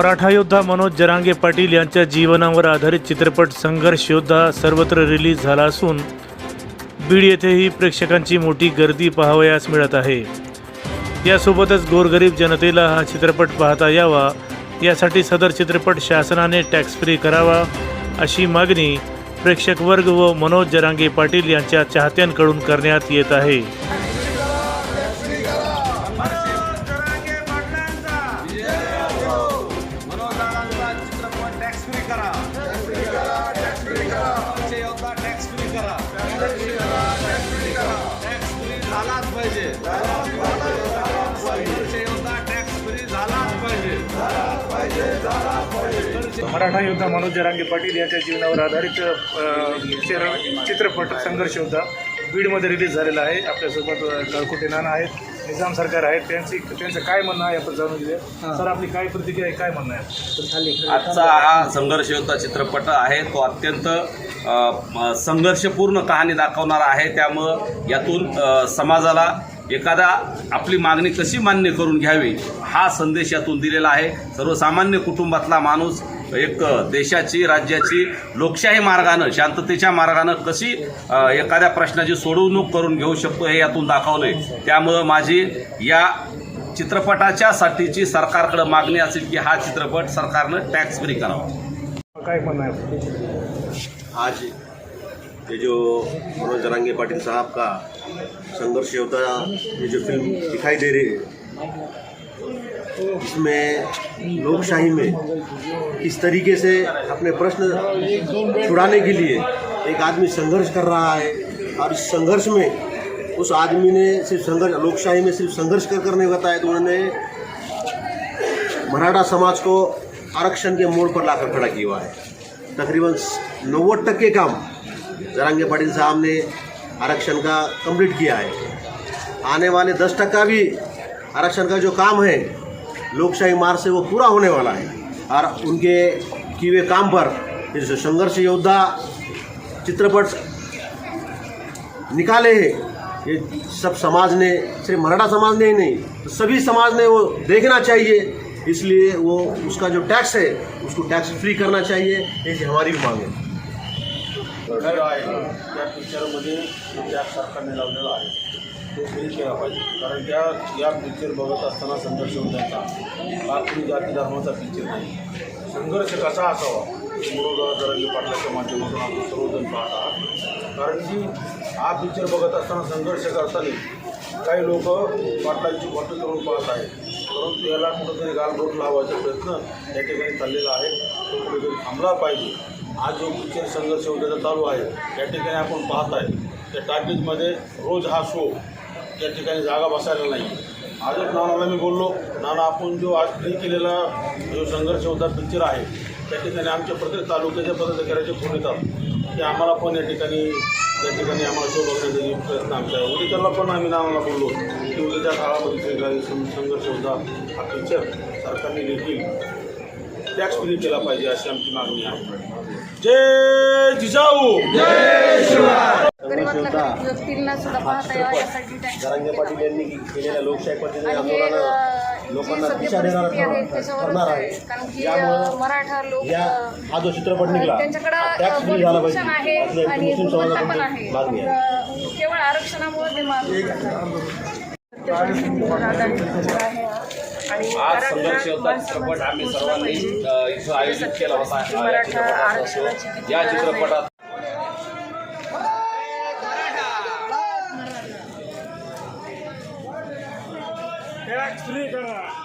मराठा योद्धा मनोज जरांगे पाटील यांच्या जीवनावर आधारित चित्रपट संघर्ष योद्धा सर्वत्र रिलीज झाला असून बीड येथेही प्रेक्षकांची मोठी गर्दी पाहावयास मिळत आहे. यासोबतच गोरगरीब जनतेला हा चित्रपट पाहता यावा यासाठी सदर चित्रपट शासनाने टॅक्स फ्री करावा अशी मागणी प्रेक्षक वर्ग व मनोज जरांगे पाटील यांच्या चाहत्यांकडून करण्यात येत आहे. झालाच पाहिजे. टॅक्स फ्री झालाच पाहिजे. मराठा योद्धा मनोज जरांगे पाटील यांच्या जीवनावर आधारित चित्रपट संघर्ष योद्धा बीडमध्ये रिलीज झालेला आहे. आपल्यासोबत कळकुटे नाना आहेत. निजाम सरकार आहेत त्यांची त्यांचं काय म्हणणं आहे आपण जाणून घेऊया. सर आपली काय प्रतिक्रिया आहे काय म्हणणं आहे? आजचा हा संघर्ष योद्धा चित्रपट आहे तो अत्यंत संघर्षपूर्ण कहाणी दाखवणारा आहे. त्यामुळं यातून समाजाला एखादा आपली मागणी कशी मान्य करून घ्यावी हा संदेश यातून दिलेला आहे. सर्वसामान्य कुटुंबातला माणूस एक देशाची राज्याची लोकशाही मार्गानं शांततेच्या मार्गानं कशी एखाद्या प्रश्नाची सोडवणूक करून घेऊ शकतो हे यातून दाखवलंय. त्यामुळं माझी या चित्रपटाच्या साठीची सरकारकडे मागणी असेल की हा चित्रपट सरकारनं टॅक्स फ्री करावा. काय म्हणणं आहे. आपलं? आज ये जो मनोज जरांगे पाटिल साहब का संघर्ष योद्धा ये जो फ़िल्म दिखाई दे रही है इसमें लोकशाही में किस तरीके से अपने प्रश्न छुड़ाने के लिए एक आदमी संघर्ष कर रहा है, और इस संघर्ष में उस आदमी ने सिर्फ़ संघर्ष, लोकशाही में सिर्फ़ संघर्ष कर कर नहीं बताया तो उन्होंने मराठा समाज को आरक्षण के मोड़ पर लाकर खड़ा किया है। तकरीबन नव्वद टक्के काम जरांगे पाटिल साहब ने आरक्षण का कंप्लीट किया है। आने वाले दस टक्का भी आरक्षण का जो काम है, लोकशाही मार्ग से वो पूरा होने वाला है। और उनके किए काम पर ये जो संघर्ष योद्धा चित्रपट निकाले हैं, ये सब समाज ने, सिर्फ़ मराठा समाज ने ही नहीं तो सभी समाज ने वो देखना चाहिए। इसलिए वो उसका जो टैक्स है, उसको टैक्स फ्री करना चाहिए, ऐसी हमारी भी मांग है। घर आहे. त्या पिक्चरमध्ये जो सरकारने लावलेला आहे. तो फ्री केला पाहिजे. कारण त्या या पिक्चर बघत असताना संघर्ष होऊन त्यांचा हा कुणी जाती धर्माचा पिक्चर नाही. संघर्ष कसा असावा? मनोदरा जरांगी पाटलाच्या माध्यमातून आपण सर्वजण पाहत. आहात कारण की हा पिक्चर बघत असताना संघर्ष करताना काही लोक पाटलांची फोटो करून पाहत आहेत. परंतु याला कुठंतरी गालबोट लावायचा प्रयत्न या ठिकाणी चाललेला आहे. तो कुठेतरी थांबला पाहिजे. आज जो पिक्चर संघर्ष उद्याचा चालू आहे या ठिकाणी आपण पाहत आहे. त्या टाकीजमध्ये रोज हा शो या ठिकाणी जागा बसायला नाही. आजच नानाला मी बोललो नाना आपण जो आज फ्री केलेला जो संघर्ष होता पिक्चर आहे त्या ठिकाणी आमच्या प्रत्येक तालुक्याच्या पदाधिकाऱ्याचे फोन येतात. की आम्हाला पण या ठिकाणी त्या ठिकाणी आम्हाला शो बघण्याचा प्रयत्न आमच्या. म्हणजे आहे पण आम्ही नावाला बोललो. की उद्याच्या काळामध्ये जे संघर्ष होता हा सरकारने देखील टॅक्स फ्री केला पाहिजे अशी आमची मागणी आहे. जय जिजाऊ! गरिबातल्या गरीब व्यक्तींना सुद्धा पाहता यावं यासाठी टॅक्स जरांगे पाटील यांनी केलेल्या लोकशाही पद्धतीने आंदोलनानं लोकांना दिशा देणारा परिस्थिती आहे कारण की मराठा लोक या हा जो चित्रपट निघाला त्यांच्याकडं टॅक्स फ्री झाला पाहिजे. आणि मुस्लिम समाजाकडून आहे. मागणी आहे. केवळ आरक्षणामुळे ते मागणी हा. आज संघर्ष माणसाला चित्रपट आम्ही सर्वांनी इथं आयोजित केला होता. या मराठा चित्रपटाचा आरक्षणाची शो. किती या गरज आहे. चित्रपटात टॅक्स फ्री करा